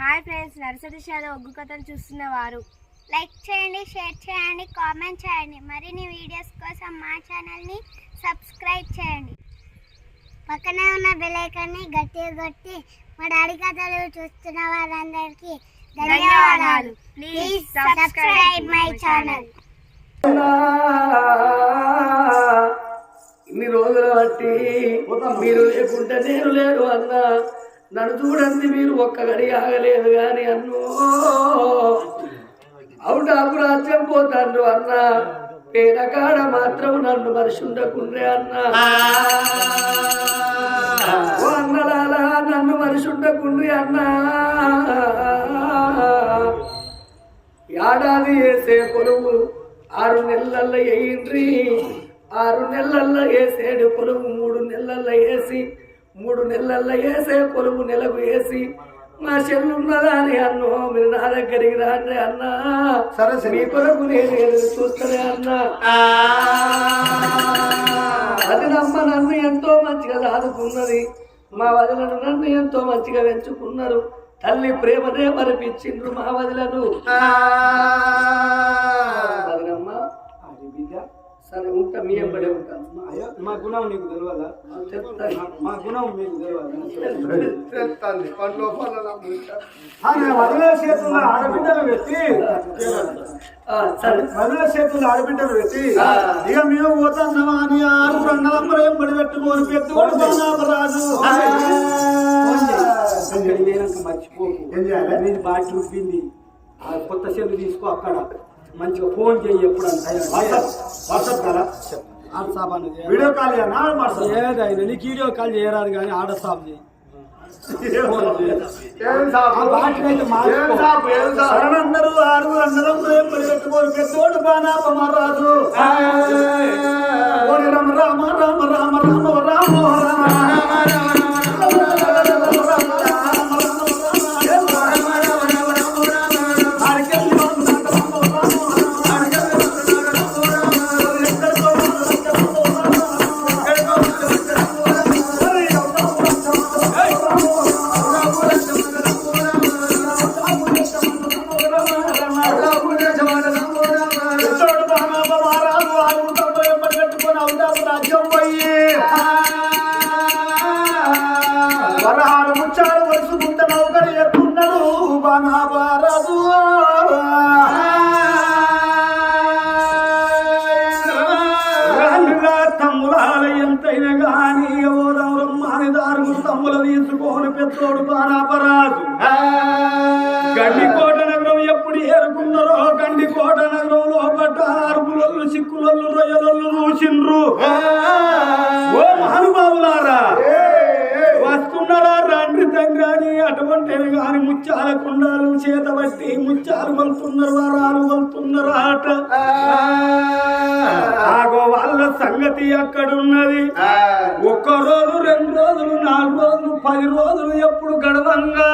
Hi friends nursery షాలో ఒగ్గు కథలు చూస్తున్న వారు. లైక్ చేయండి షేర్ చేయండి కామెంట్ చేయండి. మరిన్ని వీడియోస్ కోసం మా ఛానల్ని సబ్స్క్రైబ్ చేయండి. పక్కనే ఉన్న బెల్ ఐకాన్ని గట్టిగా కొట్టి మా డాడీ కథలు చూస్తున్న వారందరికీ ధన్యవాదాలు. ప్లీజ్ సబ్స్క్రైబ్ మై ఛానల్ ఇన్ని రోజుల బట్టి మీరు లేకుంటే నేను లేరు అన్న నన్ను చూడండి మీరు ఒక్క గడి ఆగలేదు గాని అన్నో. అవుటాకు రాజ్యం పోతాండ్రు అన్న. పేద కాడ మాత్రం నన్ను మనిషి ఉండకుండ్రే అన్న ఓ అన్నలాలా నన్ను మనిషి ఉండకుండ్రి అన్నా ఏడాది వేసే పొలువు ఆరు నెలల్లో వేయిండ్రి ఆరు నెలల్లో వేసేడు పొలువు మూడు నెలల్లో వేసి మూడు నెలల్లో వేసే పొలువు నెలకు వేసి మా చెల్లు ఉన్నదా అని అన్నో మీరు నా దగ్గరికి రాండి అన్నా. సరే మీ కొరకు నేను చూస్తూనే అన్నా. అది నమ్మ నన్ను ఎంతో మంచిగా దాదుకున్నది. మా వదిలను నన్ను ఎంతో మంచిగా పెంచుకున్నారు. తల్లి ప్రేమనే మరిపించిండ్రు మా వదిలను. వదినమ్మ సరే ఉంటా మీ ఎంబడే ఉంటా మా గుణం నీకు తెలియదా చెప్తాను. మా గుణం మీకు తెలియదా వదిలే చేతుల్లో ఆడబిడ్డలు పెట్టి వదిలే చేతుల్లో ఆడబిడ్డలు పెట్టి ఇక మేము పోతున్నామా అని ఆరు రంగలంబరం ఎంబడి పెట్టుకొని పెట్టుకోడు రాజు మర్చిపోకు. ఏం చేయాలి? నీది బాగా చూపింది ఆ కొత్త సెల్ తీసుకో అక్కడ. మంచిగా ఫోన్ చేయి ఎప్పుడు వాట్సాప్ కదా? వీడియో కాల్ ఏదైనా నీకు వీడియో కాల్ చేయరాదు కానీ ఆడ స్టాప్ చేయి. ఆరు అందరం పెట్టుకోరు పెద్దోడు బానాపమారాజు ఓరి రామ రామ రామ రామ రామ రామ. వరహారు ముచ్చారు వరుసుకుంట నౌకరు ఎక్కున్నాడు బానాపారాజు రాళ్ళుగా తమ్ములాల ఎంతైనా గాని ఎవరెవరు మానిదారు తమ్ముల పెద్దోడు బానాపరాజు గండికోట నగరం ఎప్పుడు ఏరుకున్నారో గండికోట నగరం పడ్డ అరుపులొల్లు సిక్కులొల్లు రొయ్యలొల్లు చూసిండ్రు. ఓ మహానుభావులారా అని అటువంటి గాని ముత్యాల కుండాలు చేత బట్టి ముత్యాలు కొలుతున్నారు వరాలు కొలుతున్నారు ఆట. ఆగో వాళ్ళ సంగతి అక్కడున్నది. ఒక్క రోజు రెండు రోజులు నాలుగు రోజులు పది రోజులు ఎప్పుడు గడవంగా?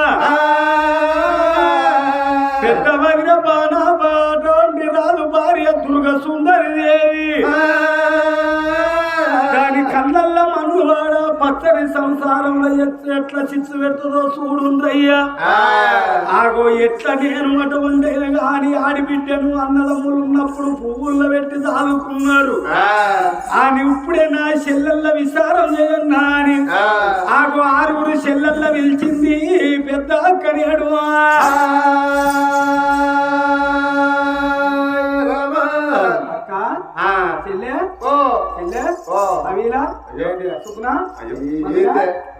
పెద్ద మగిన బాణ బాటోంటి రాలు భార్య దుర్గ సుందరి దేవి. సంసారంలో ఎట్ల ఎట్ల చిచ్చు పెడుతుందో చూడుందయ్యా ఆగో ఎట్లా నేను అటువంటి గాని ఆడిబిడ్డను అన్నదమ్ములు ఉన్నప్పుడు పువ్వుల్లో పెట్టి దాదుకున్నారు అని ఇప్పుడే నా చెల్లెల్ల విసారం చేయన్నా అని. ఆగో ఆరుగురు చెల్లెల్ల పిలిచింది పెద్ద అక్కడి అడువా. చెల్లె చెల్లె అవిలా సుకునా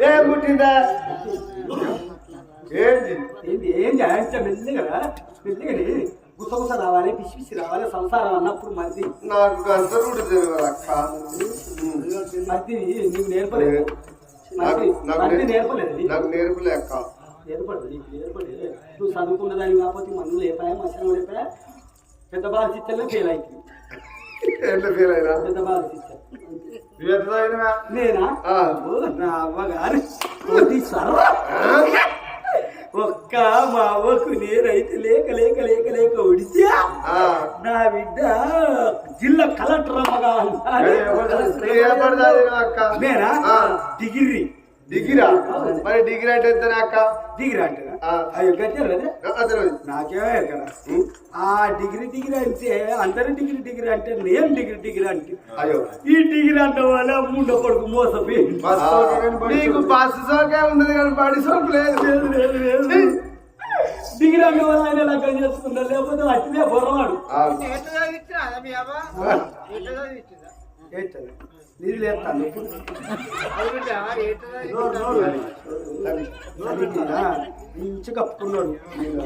ఏ పుట్టిందా? ఏంది ఏంది మెల్లిగా గుసగుస రావాలి పిసి పిసి రావాలి సంసారం అన్నప్పుడు మరిది. నాకు గంట కూడా తెలియదు అక్క. మరిది నీకు నేర్పలేదు. మరిది నేర్పలేదు నాకు? నేర్పులే అక్క. ఏర్పడదు నీకు ఏర్పడదు నువ్వు చదువుకున్న దానికి కాకపోతే మందులు లేపాయా? మసాలా లేపాయా? పెద్ద బాల చిత్తలే ఫెయిల్ అయింది ఎట్లా ఫీల్ అయినా? పెద్ద బాల చిత్త? నేనా నా. ఒక్క మా అవ్వకు నేనైతే లేక లేక లేక లేక ఆ. నా బిడ్డ జిల్లా కలెక్టర్ అమ్మగా నేనా. డిగ్రీ డిగ్రీరా మరి డిగ్రీ అంటే అక్క డిగ్రీ అంటారా నాకేమో ఎక్కడ ఆ డిగ్రీ డిగ్రీ అంటే అందరి డిగ్రీ డిగ్రీ అంటే నేను డిగ్రీ డిగ్రీ అంటే అయ్యో. ఈ డిగ్రీ అంటే వాళ్ళ ముందు కొడుకు మోసపోయి. నీకు బస్సు సోకే ఉండదు కానీ బడి సోకు లేదు. లేదు లేదు లేదు డిగ్రీ అంటే వాళ్ళు ఆయన లగ్గం చేసుకున్నారు లేకపోతే అట్టిదే పొరవాడు. ఏంటది? లేస్తాను ఇంచు కప్పుకున్నాడు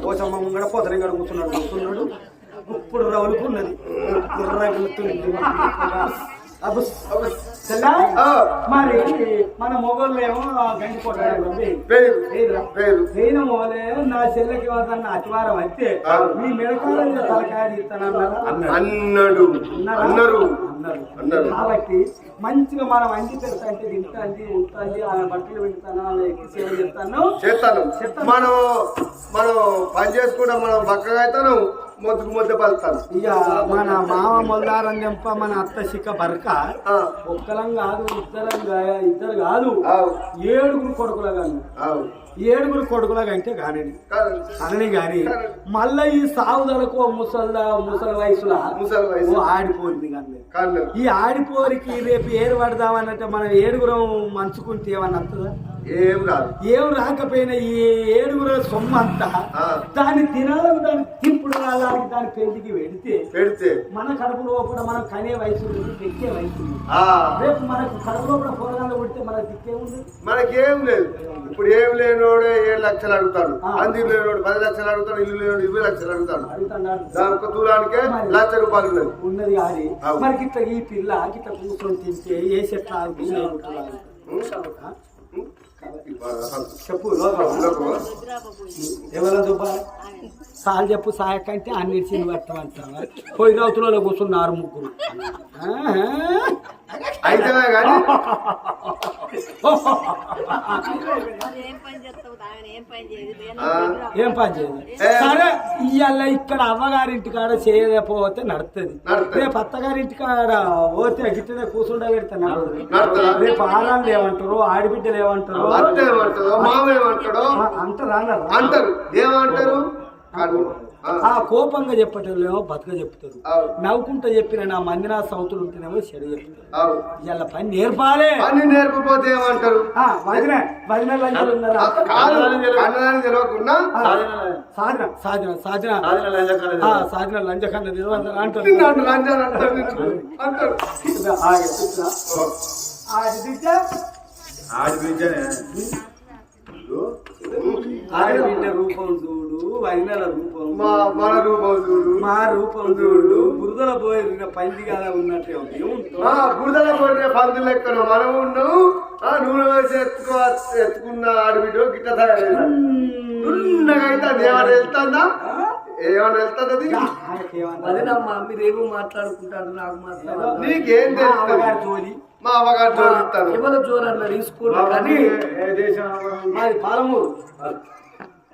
కోసమ్మ ముంగడ పొదరి కూర్చున్నాడు కూర్చున్నాడు ఇప్పుడు రవలుకున్నది ఇప్పుడు రగులుతుంది అబ్బుస్. తెల్లా? ఆ. మరి మన మొగోళ్ళు ఏమో గంటి కొట్టాడు పేరు పేరు నేను మొగలే నా చెల్లెకి వదన్న అతివారం అయితే. మీ మెడకాల తలకాయ అన్నాడు. అన్నారు? అన్నారు అన్నారు. కాబట్టి మంచిగా మనం అంది పెడతాంటే తింటాంది ఉంటుంది ఆ బట్టలు పెడతాను అలా ఎక్కి సేవ చేస్తాను చేస్తాను. చేస్తాను. మనం మనం పని చేసుకుంటాం మనం బక్కగా అవుతాను. మొద్దుకు మొద్దు పలుతాను ఇక మన మామ మొల్లారం చెంప మన అత్త శిఖ బరక. ఒక్కలం కాదు ఇద్దరం ఇద్దరు కాదు. ఏడుగురు కొడుకుల కానీ ఏడుగురు కొడుకుల కంటే కాదు. అనని గాని మళ్ళా ఈ సాగుదలకు ముసల ముసలి వయసులో. ఓ ఆడిపోయింది కానీ. ఈ ఆడిపోరికి రేపు ఏరు పడదామన్నట్టే మనం ఏడుగురం మంచుకుంటే ఏమన్నా వస్తుందా? ఏం రాదు. ఏం రాకపోయినా ఈ ఏడుగురు సొమ్ము అంతా. దాన్ని తినాలని దాన్ని తింపుడు రాళ్ళకి దాని పెళ్ళికి వెడితే పెడితే. మన కడుపులో కూడా మనం కనే వయసు తెచ్చే వయసు రేపు మనకు కడుపులో కూడా పోరగాళ్ళు కొడితే మనకు దిక్కే ఉంది? మనకేం లేదు. ఇప్పుడు ఏం లేనోడే ఏడు లక్షలు అడుగుతాడు. అంది లేనోడు పది లక్షలు అడుగుతాడు ఇల్లు లేనోడు ఇరవై లక్షలు అడుగుతాడు. దాని ఒక దూరానికే లక్ష రూపాయలు ఉన్నది. ఉన్నది కానీ. మరి ఇట్లా ఈ పిల్ల ఇట్లా కూర్చొని తింటే ఏ చెట్ల చెప్పు లోకం. ఎవరో దుబ్బా సాల్ చెప్పు సాయకంటే అన్నిటిని పట్టమంటావా పోయి రౌతులలో కూర్చున్నారు ముగ్గురు. అయితే కానీ ఏం పని చేయదు ఏ. సరే ఇవాళ ఇక్కడ అవ్వగారింటి కాడ చేయకపోతే నడుస్తుంది నడుస్తది. రేపు అత్తగారింటి కాడ పోతే గిట్టనే కూర్చుండబెడితే నడుస్తుంది నడుస్తుందా? రేపు ఆరాళ్ళు ఏమంటారు ఆడిబిడ్డలు ఏమంటారు అంటారు అంటారు ఏమంటారు. ఆ, ఆ కోపంగా చెప్పటంలో బతుక చెప్తారు. అవును. నవ్వుకుంటూ చెప్పిన నా మందినా సౌతులు ఉంటేనేమో చెడు చెప్తారు. అవును. ఇవాళ పని నేర్పాలే. పని నేర్పపోతే ఏమంటారు? సాధన సాధన సాధన ఆ, సాధన నిలవందన అంటారు. ఆడబిడ్డ రూపం చూడు. వదినల రూపం. మా మన రూపం చూడు. మా రూపం చూడు. బురదల పోయిన పందిగాల ఉన్నట్టే ఉంది. బురదల కొట్టే పందులు లెక్కన మనం ఉన్నావు ఆ నూనె వేసి ఎత్తుకో ఎత్తుకున్న ఆడబిడ్డ గిట్ట అది ఏమైనా వెళ్తుందా? ఏమైనా వెళ్తుంది? అదేనమ్మా మీరేమో మాట్లాడుకుంటారు నాకు మాట్లాడాలి నీకేం Ah, జోలి. మా అమ్మగారు చూపిస్తాను ఎవరో జోరు అన్నారు కానీ మాది పాలమూరు.